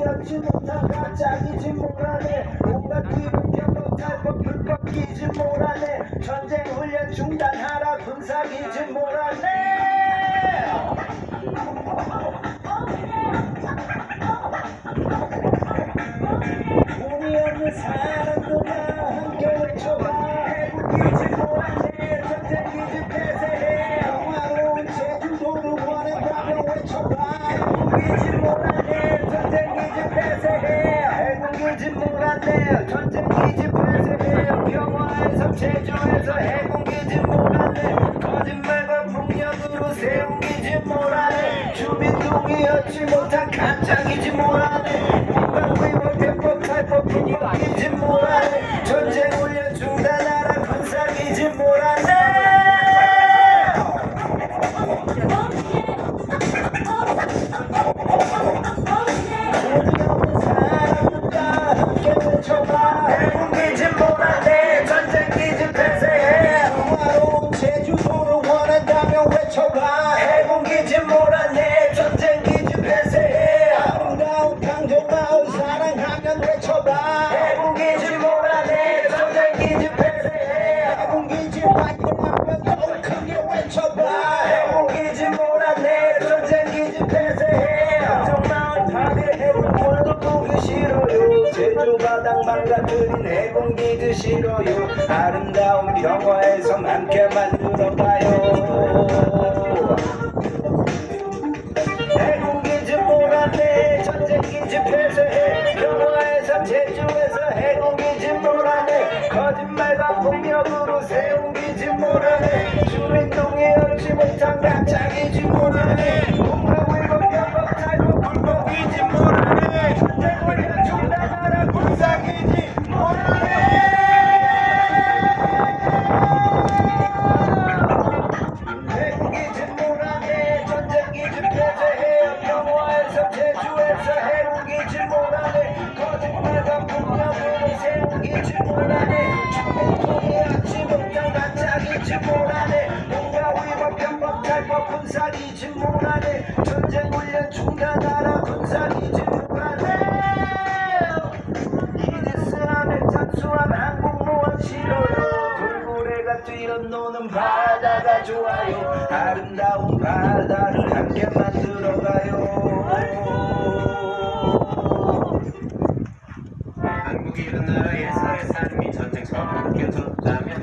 피하지 못한 갑자기지 몰아내 온갖 기분 경험할 법 불법이지 몰아내. 전쟁 훈련 중단하라 군사기지 몰아내 몰아내 전쟁기지 폐쇄해 평화에서 제주에서 해군기지 몰아내 거짓말과 폭력으로 세운 기지 몰아내 주민동이 얻지 못한 가짜기지 몰아내 바닥 망가뜨린 해군기지 싫어요. 아름다운 평화에서 함께 만들어봐요. 해군기지 몰아내 전쟁기지 폐쇄해. 평화에서 제주에서 해군기지 몰아내. 거짓말과 폭력으로 세운 기지 몰아내. 주민동이 얻지 못한 가짜기지 몰아내 몰아내 뭔가 위법 편법 탈법 군사기지 몰아내 전쟁 훈련 중단하라 군사기지 몰아내 이지스함에 착수한 항공모함 싫어요? 돌고래가 뛰어노는 바다가 좋아요. 아름다운 바다를 함께 만들어가요. 한국이 이런 나라에 살의 삶이 전쟁처럼 바뀌어졌다면